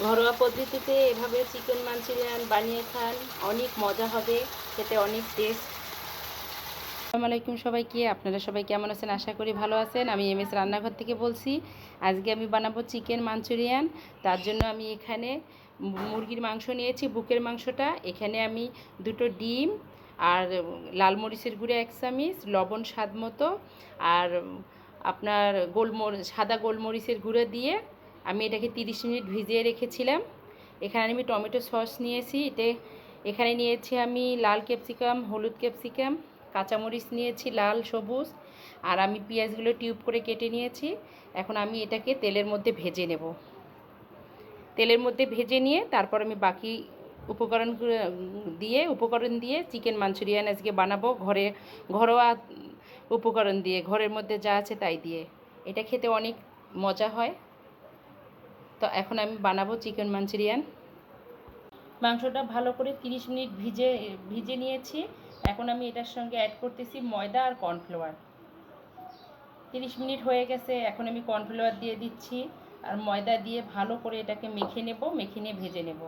ঘরোয়া পদ্ধতিতে এভাবে চিকেন মাঞ্চুরিয়ান বানিয়ে খান। অনেক মজা হবে, খেতে অনেক টেস্ট আসসালামু আলাইকুম সবাইকে, আপনারা সবাই কেমন আছেন? আশা করি ভালো আছেন। আমি এম এস রান্নাঘর থেকে বলছি, আজকে আমি বানাবো চিকেন মাঞ্চুরিয়ান। তার জন্য আমি এখানে মুরগির মাংস নিয়েছি, বুকের মাংসটা। এখানে আমি দুটো ডিম আর লাল মরিচের গুঁড়ো এক চামিচ, লবণ স্বাদ মতো, আর আপনার গোলমর, সাদা গোলমরিচের গুঁড়ো দিয়ে আমি এটাকে তিরিশ মিনিট ভিজিয়ে রেখেছিলাম। এখানে আমি টমেটো সস নিয়েছি, এতে এখানে নিয়েছি আমি লাল ক্যাপসিকাম, হলুদ ক্যাপসিকাম, কাঁচামরিচ নিয়েছি, লাল, সবুজ, আর আমি পেঁয়াজগুলো টিউব করে কেটে নিয়েছি। এখন আমি এটাকে তেলের মধ্যে ভেজে নেব। তেলের মধ্যে ভেজে নিয়ে তারপর আমি বাকি উপকরণ দিয়ে উপকরণ দিয়ে চিকেন মাঞ্চুরিয়ান আজকে বানাবো। ঘরে ঘরোয়া উপকরণ দিয়ে, ঘরের মধ্যে যা আছে তাই দিয়ে। এটা খেতে অনেক মজা হয়। তো এখন আমি বানাবো চিকেন মাঞ্চুরিয়ান। মাংসটা ভালো করে 30 মিনিট ভিজে ভিজে নিয়েছি। এখন আমি এটার সঙ্গে অ্যাড করতেছি ময়দা আর কর্নফ্লাওয়ার 30 মিনিট হয়ে গেছে, এখন আমি কর্নফ্লাওয়ার দিয়ে দিচ্ছি। আর ময়দা দিয়ে ভালো করে এটাকে মেখে নেব, মেখে নিয়ে ভেজে নেব।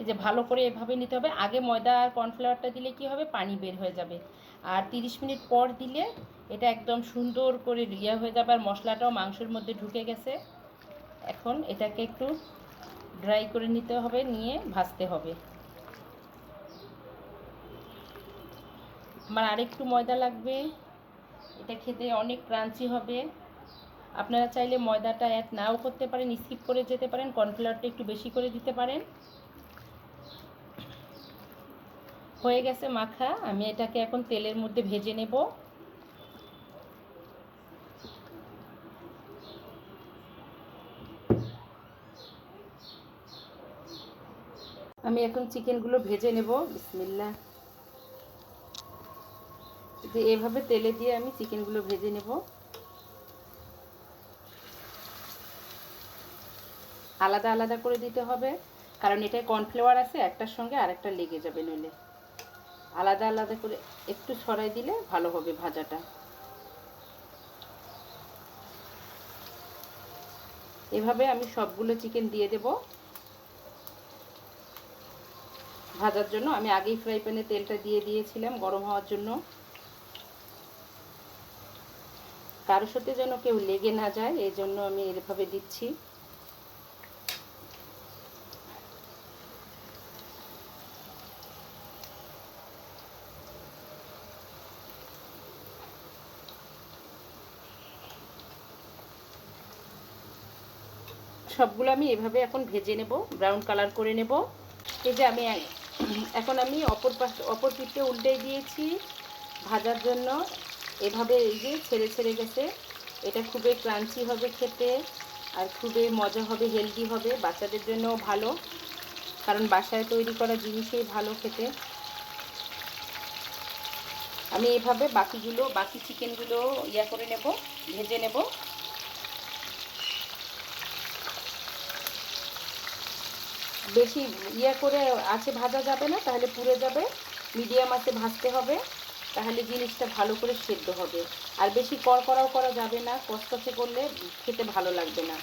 এই যে ভালো করে এভাবে নিতে হবে। আগে ময়দা আর কর্নফ্লাওয়ারটা দিলে কি হবে? পানি বের হয়ে যাবে। আর 30 মিনিট পর দিলে এটা একদম সুন্দর করে ইয়ে হয়ে যাবে আর মশলাটাও মাংসের মধ্যে ঢুকে গেছে। এখন এটাকে একটু ড্রাই করে নিতে হবে, নিয়ে ভাজতে হবে। আমার আরেকটু ময়দা লাগবে। এটা খেতে অনেক ক্রাঞ্চি হবে। আপনারা চাইলে ময়দাটা অ্যাড নাও করতে পারেন স্কিপ করে যেতে পারেন কর্নফ্লাওয়ারটা একটু বেশি করে দিতে পারেন। হয়ে গেছে মাখা। আমি এটাকে এখন তেলের মধ্যে ভেজে নেব। আমি এখন চিকেনগুলো ভেজে নেব বিসমিল্লা যে এভাবে তেলে দিয়ে আমি চিকেনগুলো ভেজে নেব। আলাদা আলাদা করে দিতে হবে, কারণ এটায় কর্নফ্লাওয়ার আছে, একটার সঙ্গে আরেকটা লেগে যাবে নইলে। আলাদা আলাদা করে একটু ছড়াই দিলে ভালো হবে ভাজাটা। এভাবে আমি সবগুলো চিকেন দিয়ে দেব। ভাজার জন্য। আমি আগেই ফ্রাই প্যানে তেলটা দিয়ে দিয়েছিলাম গরম হওয়ার জন্য। কারোর সাথে যেন কেউ লেগে না যায়, এই জন্য আমি এভাবে দিচ্ছি। সবগুলো আমি এভাবে এখন ভেজে নেব ব্রাউন কালার করে নেব। এই যে আমি এখন আমি অপর পাশ, অপর পিঠে উল্টে দিয়েছি ভাজার জন্য। এভাবে এই যে ছেড়ে ছেড়ে গেছে। এটা খুবই ক্রাঞ্চি হবে খেতে আর খুবই মজা হবে হেলদি হবে, বাচ্চাদের জন্য ভালো। কারণ বাসায় তৈরি করা জিনিসই ভালো খেতে। আমি এভাবে বাকিগুলো, বাকি চিকেনগুলো ইয়া করে নেব, ভেজে নেব। বেশি ইয়ে করে আছে ভাজা যাবে না, তাহলে পুড়ে যাবে। মিডিয়াম আছে ভাজতে হবে, তাহলে জিনিসটা ভালো করে সেদ্ধ হবে। আর বেশি কড়কড়াও করা যাবে না কষকষে করলে খেতে ভালো লাগবে না।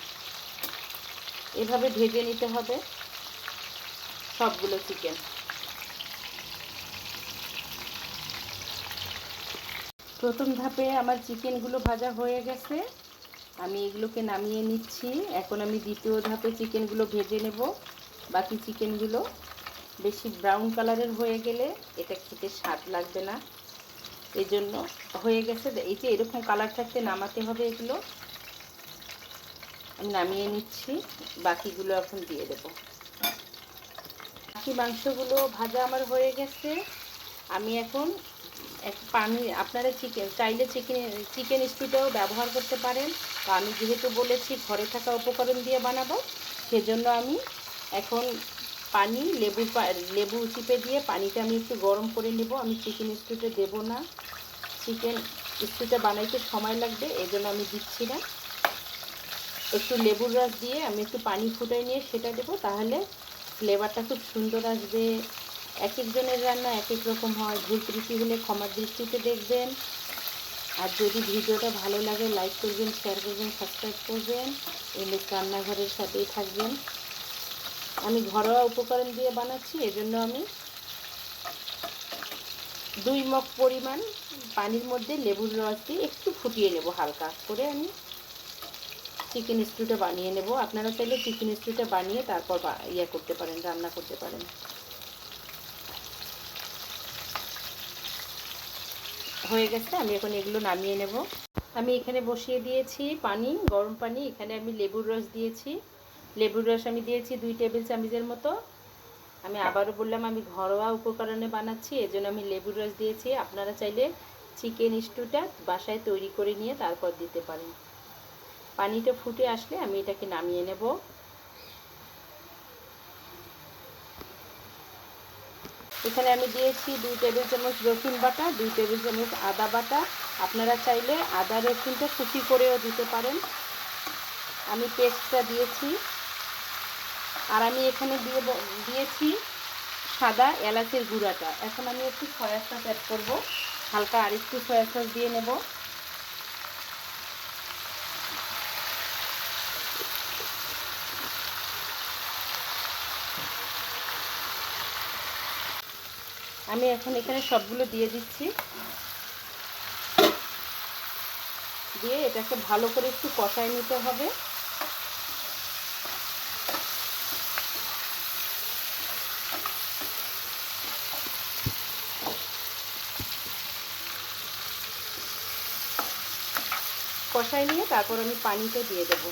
এভাবে ভেজে নিতে হবে সবগুলো চিকেন প্রথম ধাপে আমার চিকেনগুলো ভাজা হয়ে গেছে। আমি এগুলোকে নামিয়ে নিচ্ছি। এখন আমি দ্বিতীয় ধাপে চিকেনগুলো ভেজে নেব। বাকি চিকেনগুলো বেশি ব্রাউন কালারের হয়ে গেলে এটা খেতে স্বাদ লাগবে না। এই জন্য হয়ে গেছে। এই যে এরকম কালার থাকতে নামাতে হবে এগুলো। আমি নামিয়ে নিচ্ছি। বাকিগুলো এখন দিয়ে দেব। বাকি মাংসগুলো ভাজা আমার হয়ে গেছে। আমি এখন এক পানি আপনারা চিকেন চাইলে চিকেন চিকেন স্টুটাও ব্যবহার করতে পারেন। তো আমি যেহেতু বলেছি ঘরে থাকা উপকরণ দিয়ে বানাবো, সেজন্য আমি এখন পানি, লেবু লেবু চিপে দিয়ে পানিটা আমি একটু গরম করে নেব। আমি চিকেন স্টুতে দেব না। চিকেন স্টুটা বানাইতে সময় লাগবে এই জন্য আমি দিচ্ছি না। একটু লেবুর রস দিয়ে আমি একটু পানি ফুটাই নিয়ে সেটা দেবো, তাহলে ফ্লেভারটা খুব সুন্দর আসবে। এক একজনের রান্না এক এক রকম হয়। ভুল ত্রুটি হলে ক্ষমার দৃষ্টিতে দেখবেন। আর যদি ভিডিওটা ভালো লাগে লাইক করবেন শেয়ার করবেন সাবস্ক্রাইব করবেন। এম এস রান্নাঘরের সাথেই থাকবেন। আমি ঘরোয়া উপকরণ দিয়ে বানাচ্ছি, এজন্য আমি দুই মগ পরিমাণ পানির মধ্যে লেবুর রস দিয়ে একটু ফুটিয়ে নেব হালকা করে। আমি চিকেন স্টুটা বানিয়ে নেব। আপনারা চাইলে চিকেন স্টুটা বানিয়ে তারপর ইয়ে করতে পারেন, রান্না করতে পারেন। হয়ে গেছে, আমি এখন এগুলো নামিয়ে নেব। আমি এখানে বসিয়ে দিয়েছি পানি, গরম পানি। এখানে আমি লেবুর রস দিয়েছি। লেবুর রস আমি দিয়েছি দুই টেবিল চামচের মতো। আমি আবারও বললাম, আমি ঘরোয়া উপকরণে বানাচ্ছি, এজন্য আমি লেবুর রস দিয়েছি। আপনারা চাইলে চিকেন স্টুটা বাসায় তৈরি করে নিয়ে তারপর দিতে পারেন। পানিটা ফুটে আসলে আমি এটাকে নামিয়ে নেব। এখানে আমি দিয়েছি দুই টেবিল চামচ রসুন বাটা, দুই টেবিল চামচ আদা বাটা। আপনারা চাইলে আদা রসুনটা কুচি করেও দিতে পারেন। আমি পেস্টটা দিয়েছি। আর আমি এখানে দিয়ে দিয়েছি সাদা এলাচের গুঁড়াটা। এখন আমি একটু সয়া সস অ্যাড করব। হালকা আর একটু সয়া সস দিয়ে নেব। আমি এখন এখানে সবগুলো দিয়ে দিচ্ছি। দিয়ে এটাকে ভালো করে একটু কষায় নিতে হবে। কষাই নিয়ে তারপর আমি পানিটা দিয়ে দেবো।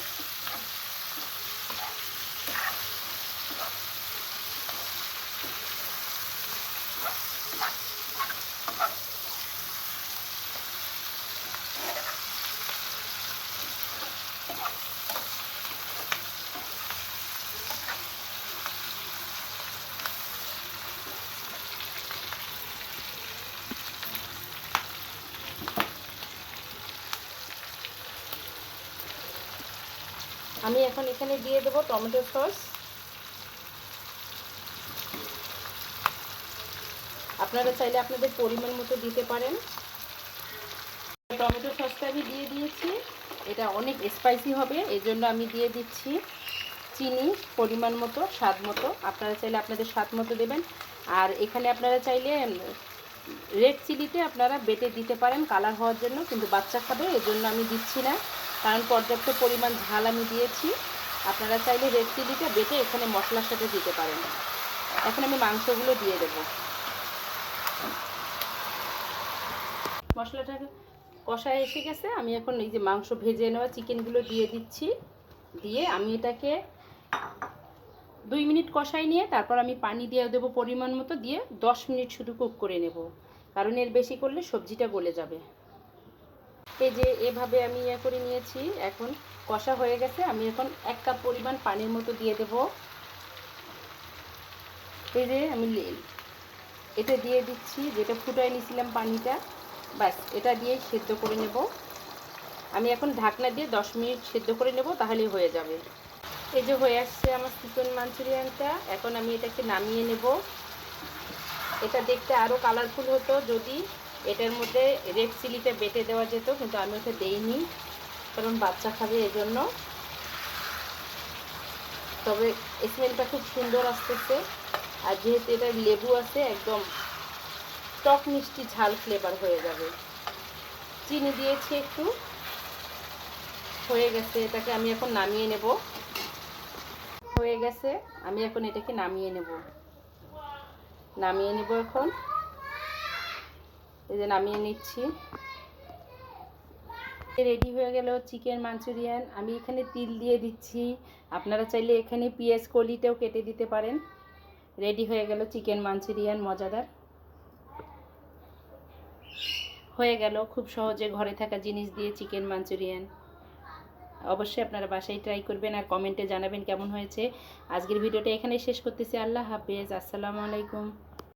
আমি এখন এখানে দিয়ে দেবো টমেটো সস। আপনারা চাইলে আপনাদের পরিমাণ মতো দিতে পারেন। টমেটো সসটা আমি দিয়ে দিয়েছি। এটা অনেক স্পাইসি হবে এই জন্য আমি দিয়ে দিচ্ছি চিনি, পরিমাণ মতো, স্বাদ মতো। আপনারা চাইলে আপনাদের স্বাদ মতো দেবেন। আর এখানে আপনারা চাইলে রেড চিলিতে আপনারা বেটে দিতে পারেন, কালার হওয়ার জন্য, কিন্তু বাচ্চা খাবে এই জন্য আমি দিচ্ছি না। কারণ পর্যাপ্ত পরিমাণ ঝাল আমি দিয়েছি। আপনারা চাইলে রেড চিলিটা বেটে এখানে মশলার সাথে দিতে পারেন। এখন আমি মাংসগুলো দিয়ে দেব। মশলাটা কষায় এসে গেছে। আমি এখন এই যে মাংস ভেজে নেওয়া চিকেনগুলো দিয়ে দিচ্ছি। দিয়ে আমি এটাকে দুই মিনিট কষাই নিয়ে তারপর আমি পানি দিয়ে দেবো পরিমাণ মতো। দিয়ে দশ মিনিট শুধু কুক করে নেব। কারণ এর বেশি করলে সবজিটা গলে যাবে। এই যে এভাবে আমি ইয়ে করে নিয়েছি, এখন কষা হয়ে গেছে, আমি এখন এক কাপ পরিমাণ পানির মতো দিয়ে দেব। এই যে আমি এটা দিয়ে দিচ্ছি, যেটা ফুটাই নিয়েছিলাম পানিটা, ব্যাস, এটা দিয়ে সেদ্ধ করে নেব। আমি এখন ঢাকনা দিয়ে দশ মিনিট সেদ্ধ করে নেব, তাহলেই হয়ে যাবে। এই যে হয়ে আসছে আমার চিকেন মাঞ্চুরিয়ানটা, এখন আমি এটাকে নামিয়ে নেব। এটা দেখতে আরও কালারফুল হতো যদি এটার মধ্যে রেড চিলিটা বেটে দেওয়া যেত, কিন্তু আমি ওটা দেইনি, কারণ বাচ্চা খাবে এজন্য। তবে স্মেলটা খুব সুন্দর আসতেছে, আর যেহেতু এটা লেবু আছে, একদম টক মিষ্টি ঝাল ফ্লেভার হয়ে যাবে। চিনি দিয়েছি একটু, হয়ে গেছে, এটাকে আমি এখন নামিয়ে নেব। হয়ে গেছে, আমি এখন এটাকে নামিয়ে নেব। নামিয়ে নেব এখন। এই যে নামিয়ে নিচ্ছি। রেডি হয়ে গেল চিকেন মাঞ্চুরিয়ান আমি এখানে তিল দিয়ে দিচ্ছি। আপনারা চাইলে এখানে পেঁয়াজ কলিটাও কেটে দিতে পারেন। রেডি হয়ে গেল চিকেন মাঞ্চুরিয়ান মজাদার। হয়ে গেল খুব সহজে ঘরে থাকা জিনিস দিয়ে চিকেন মাঞ্চুরিয়ান অবশ্যই আপনারা বাসায় ট্রাই করবেন আর কমেন্টে জানাবেন কেমন হয়েছে। আজকের ভিডিওটা এখানে শেষ করতেছি। আল্লাহ হাফেজ। আসসালামু আলাইকুম।